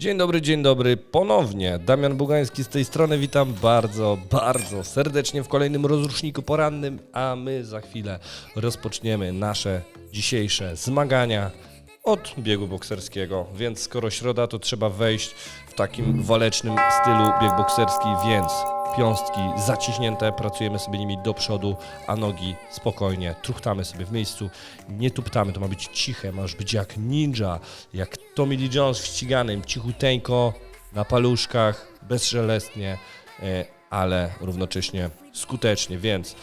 Dzień dobry, dzień dobry, ponownie. Damian Bugański z tej strony, witam bardzo, bardzo serdecznie w kolejnym rozruszniku porannym, a my za chwilę rozpoczniemy nasze dzisiejsze zmagania od biegu bokserskiego, więc skoro środa, to trzeba wejść w takim walecznym stylu bieg bokserski, więc piąstki zaciśnięte, pracujemy sobie nimi do przodu, a nogi spokojnie, truchtamy sobie w miejscu, nie tuptamy, to ma być ciche, masz być jak ninja, jak Tommy Lee Jones w ściganym, cichuteńko, na paluszkach, bezszelestnie, e, ale równocześnie skutecznie, więc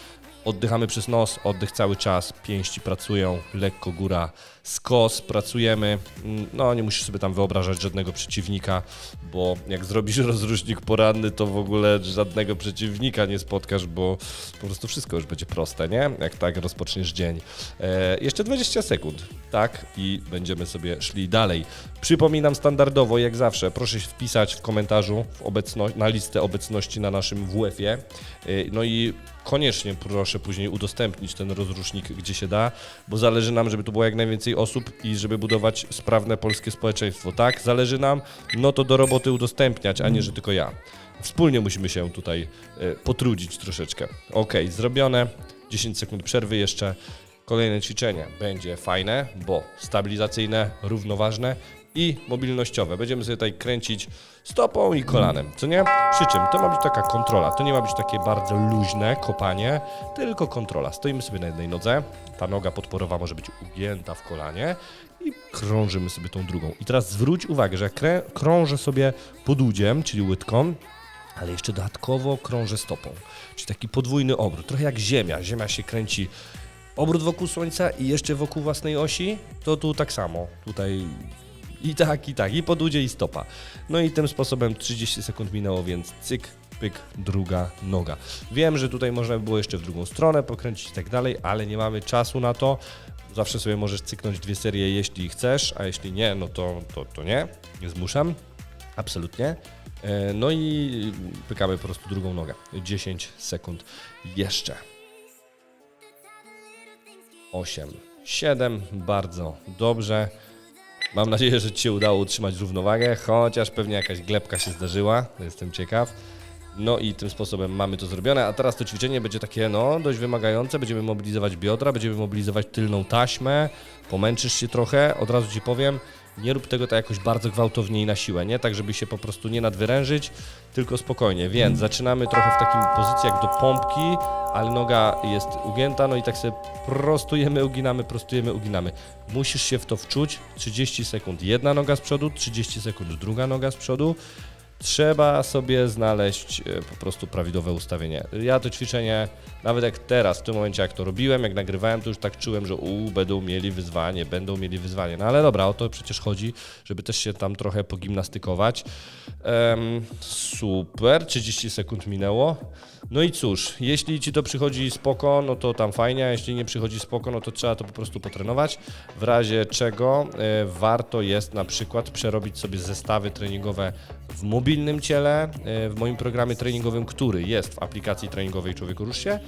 oddychamy przez nos, oddech cały czas, pięści pracują, lekko góra, skos, pracujemy, Mm, no nie musisz sobie tam wyobrażać żadnego przeciwnika, bo jak zrobisz rozrusznik poranny, to w ogóle żadnego przeciwnika nie spotkasz, bo po prostu wszystko już będzie proste, nie? Jak tak rozpoczniesz dzień. E, jeszcze 20 sekund, tak? I będziemy sobie szli dalej. Przypominam standardowo, jak zawsze, proszę się wpisać w komentarzu w obecno- na listę obecności na naszym WF-ie. E, no i koniecznie proszę później udostępnić ten rozrusznik, gdzie się da, bo zależy nam, żeby tu było jak najwięcej osób i żeby budować sprawne polskie społeczeństwo. Tak, zależy nam, no to do roboty udostępniać, a nie, że tylko ja. Wspólnie musimy się tutaj e, potrudzić troszeczkę. Ok, zrobione. 10 sekund przerwy jeszcze. Kolejne ćwiczenie będzie fajne, bo stabilizacyjne, równoważne i mobilnościowe. Będziemy sobie tutaj kręcić stopą i kolanem, co nie? Przy czym to ma być taka kontrola. To nie ma być takie bardzo luźne kopanie, tylko kontrola. Stoimy sobie na jednej nodze, ta noga podporowa może być ugięta w kolanie i krążymy sobie tą drugą. I teraz zwróć uwagę, że krążę sobie podłudziem, czyli łydką, ale jeszcze dodatkowo krążę stopą. Czyli taki podwójny obrót, trochę jak Ziemia. Ziemia się kręci obrót wokół Słońca i jeszcze wokół własnej osi, to tu tak samo. Tutaj i tak, i tak, i podłudzie, i stopa. No i tym sposobem 30 sekund minęło, więc cyk, pyk, druga noga. Wiem, że tutaj można by było jeszcze w drugą stronę pokręcić i tak dalej, ale nie mamy czasu na to. Zawsze sobie możesz cyknąć dwie serie, jeśli chcesz, a jeśli nie, no to, to, to nie. Nie zmuszam. Absolutnie. E, No i pykamy po prostu drugą nogę. 10 sekund jeszcze. 8, 7, bardzo dobrze. Mam nadzieję, że Ci się udało utrzymać równowagę, chociaż pewnie jakaś glebka się zdarzyła, jestem ciekaw. No i tym sposobem mamy to zrobione, a teraz to ćwiczenie będzie takie, no, dość wymagające, będziemy mobilizować biodra, będziemy mobilizować tylną taśmę, pomęczysz się trochę, od razu Ci powiem, nie rób tego tak jakoś bardzo gwałtownie i na siłę, nie? Tak, żeby się po prostu nie nadwyrężyć, tylko spokojnie, więc zaczynamy trochę w takim pozycji jak do pompki, ale noga jest ugięta, no i tak sobie prostujemy, uginamy, prostujemy, uginamy. Musisz się w to wczuć, 30 sekund jedna noga z przodu, 30 sekund druga noga z przodu, Trzeba sobie znaleźć e, po prostu prawidłowe ustawienie. Ja to ćwiczenie, nawet jak teraz, w tym momencie jak to robiłem, jak nagrywałem, to już tak czułem, że u, będą mieli wyzwanie, będą mieli wyzwanie. No ale dobra, o to przecież chodzi, żeby też się tam trochę pogimnastykować. Em, super, 30 sekund minęło. No i cóż, jeśli ci to przychodzi spoko, no to tam fajnie, a jeśli nie przychodzi spoko, no to trzeba to po prostu potrenować. W razie czego e, warto jest na przykład przerobić sobie zestawy treningowe w mobilnym ciele, e, w moim programie treningowym, który jest w aplikacji treningowej Człowieku Rusz się,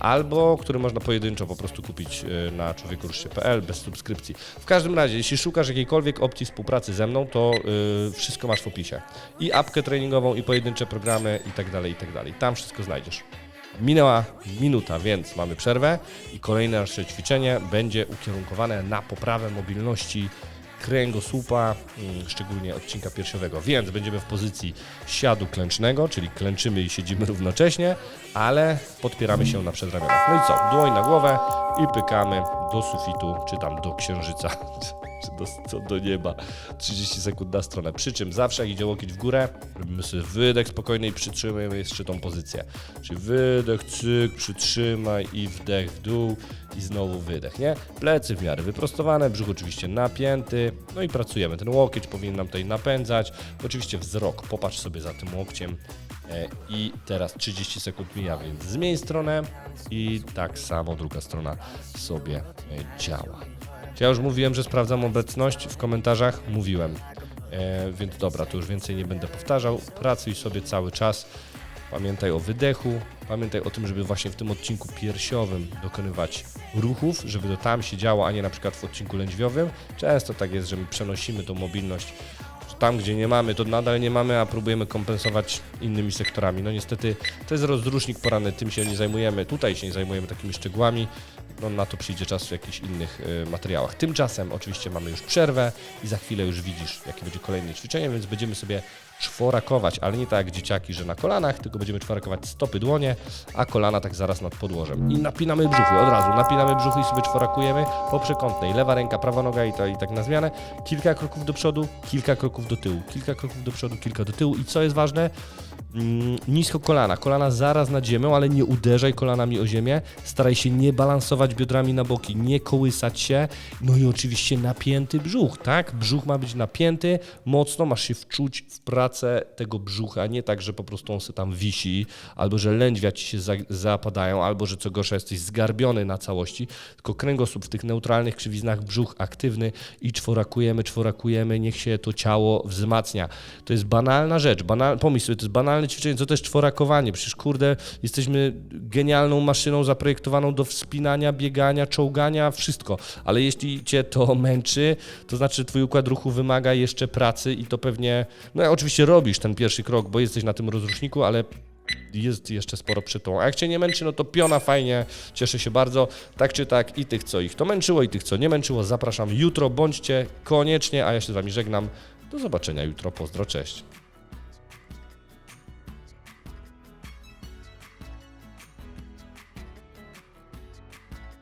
albo który można pojedynczo po prostu kupić e, na człowiekoruszsie.pl bez subskrypcji. W każdym razie, jeśli szukasz jakiejkolwiek opcji współpracy ze mną, to e, wszystko masz w opisie. I apkę treningową, i pojedyncze programy, i tak dalej, i tak dalej. Tam wszystko znajdziesz. Minęła minuta, więc mamy przerwę i kolejne nasze ćwiczenie będzie ukierunkowane na poprawę mobilności kręgosłupa, szczególnie odcinka piersiowego. Więc będziemy w pozycji siadu klęcznego, czyli klęczymy i siedzimy równocześnie, ale podpieramy się na przedramionach. No i co? Dłoń na głowę i pykamy do sufitu, czy tam do księżyca, do, co do nieba. 30 sekund na stronę. Przy czym zawsze jak idzie łokieć w górę, robimy sobie wydech spokojny i przytrzymujemy jeszcze tą pozycję. Czyli wydech, cyk, przytrzymaj i wdech w dół i znowu wydech, nie? Plecy w miarę wyprostowane, brzuch oczywiście napięty, no i pracujemy. Ten łokieć powinien nam tutaj napędzać. Oczywiście wzrok, popatrz sobie za tym łokciem. E, I teraz 30 sekund mija, więc zmień stronę i tak samo druga strona sobie e, działa. Czy ja już mówiłem, że sprawdzam obecność w komentarzach? Mówiłem. E, więc dobra, to już więcej nie będę powtarzał. Pracuj sobie cały czas. Pamiętaj o wydechu, pamiętaj o tym, żeby właśnie w tym odcinku piersiowym dokonywać ruchów, żeby to tam się działo, a nie na przykład w odcinku lędźwiowym. Często tak jest, że my przenosimy tą mobilność, tam, gdzie nie mamy, to nadal nie mamy, a próbujemy kompensować innymi sektorami. No niestety to jest rozrusznik poranny, tym się nie zajmujemy, tutaj się nie zajmujemy takimi szczegółami. No, na to przyjdzie czas w jakichś innych y, materiałach. Tymczasem oczywiście mamy już przerwę i za chwilę już widzisz, jakie będzie kolejne ćwiczenie, więc będziemy sobie czworakować, ale nie tak jak dzieciaki, że na kolanach, tylko będziemy czworakować stopy, dłonie, a kolana tak zaraz nad podłożem. I napinamy brzuchy od razu, napinamy brzuchy i sobie czworakujemy po przekątnej. Lewa ręka, prawa noga i, to, i tak na zmianę. Kilka kroków do przodu, kilka kroków do tyłu, kilka kroków do przodu, kilka do tyłu i co jest ważne? Mm, nisko kolana, kolana zaraz nad ziemią, ale nie uderzaj kolanami o ziemię, staraj się nie balansować biodrami na boki, nie kołysać się, no i oczywiście napięty brzuch, tak? Brzuch ma być napięty, mocno masz się wczuć w pracę tego brzucha, nie tak, że po prostu on sobie tam wisi, albo że lędźwia ci się za, zapadają, albo że co gorsza jesteś zgarbiony na całości, tylko kręgosłup w tych neutralnych krzywiznach, brzuch aktywny i czworakujemy, czworakujemy, niech się to ciało wzmacnia. To jest banalna rzecz, banal, pomyśl to jest banalne ćwiczenie, co jest czworakowanie, przecież kurde, jesteśmy genialną maszyną zaprojektowaną do wspinania, biegania, czołgania, wszystko, ale jeśli cię to męczy, to znaczy twój układ ruchu wymaga jeszcze pracy i to pewnie, no oczywiście robisz ten pierwszy krok, bo jesteś na tym rozruszniku, ale jest jeszcze sporo przytą. A jak cię nie męczy, no to piona fajnie, cieszę się bardzo. Tak czy tak i tych, co ich to męczyło i tych, co nie męczyło, zapraszam jutro, bądźcie koniecznie, a ja się z wami żegnam. Do zobaczenia jutro, pozdro, cześć.